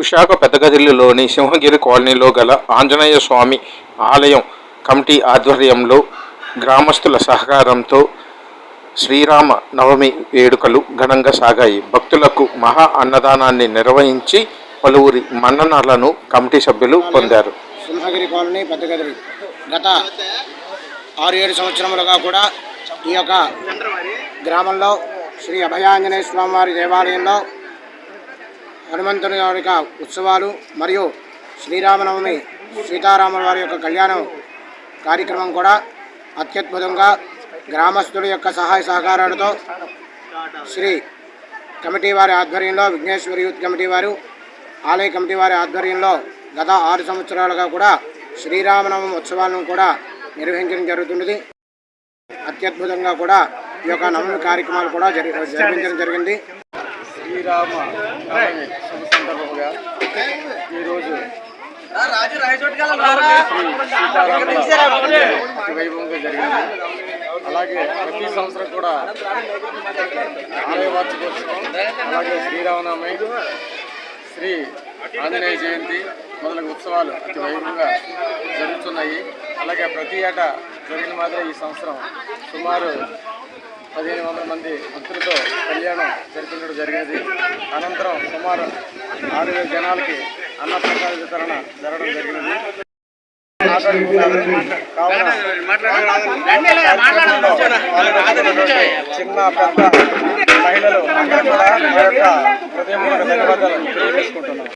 విశాఖ పెద్దగదిల్లులోని సింహగిరి కాలనీలో గల ఆంజనేయ స్వామి ఆలయం కమిటీ ఆధ్వర్యంలో గ్రామస్తుల సహకారంతో శ్రీరామ నవమి వేడుకలు ఘనంగా సాగాయి. భక్తులకు మహా అన్నదానాన్ని నిర్వహించి పలువురి మన్ననలను కమిటీ సభ్యులు పొందారు. సింహగిరి కాలనీ పెద్దగదిరి గత ఆరు ఏడు సంవత్సరములుగా కూడా ఈ యొక్క గ్రామంలో శ్రీ అభయాంజనేయ స్వామివారి దేవాలయంలో హనుమంతుని వారి యొక్క ఉత్సవాలు మరియు శ్రీరామనవమి సీతారాముల వారి యొక్క కళ్యాణం కార్యక్రమం కూడా అత్యద్భుతంగా గ్రామస్తుల యొక్క సహాయ సహకారాలతో శ్రీ కమిటీ వారి ఆధ్వర్యంలో విఘ్నేశ్వరి యూత్ కమిటీ వారు ఆలయ కమిటీ వారి ఆధ్వర్యంలో గత ఆరు సంవత్సరాలుగా కూడా శ్రీరామనవమి ఉత్సవాలను కూడా నిర్వహించడం జరుగుతున్నది. అత్యద్భుతంగా కూడా ఈ యొక్క నవమి కార్యక్రమాలు కూడా జరి జరిగింది. శ్రీరామ శుభ సందర్భంగా ఈరోజు వైభవంగా జరిగింది అలాగే ప్రతి సంవత్సరం కూడా ఆలయ వార్షికోత్సవం అలాగే శ్రీరామనవమి శ్రీ ఆంజనేయ జయంతి మొదలగు ఉత్సవాలు అతి వైభవంగా జరుగుతున్నాయి. అలాగే ప్రతి ఏటా జరిగిన మాదిరి ఈ సంవత్సరం సుమారు పదిహేను వందల మంది భక్తులతో కళ్యాణం జరిపించడం జరిగినది అనంతరం సుమారు ఆరు వేల జనాలకి అన్నప్రసాద వితరణ జరగడం జరిగినది కావున చిన్న పెద్ద మహిళలు అందరూ కూడా మా యొక్క హృదయం ధన్యవాదాలు తెలియజేసుకుంటున్నాం.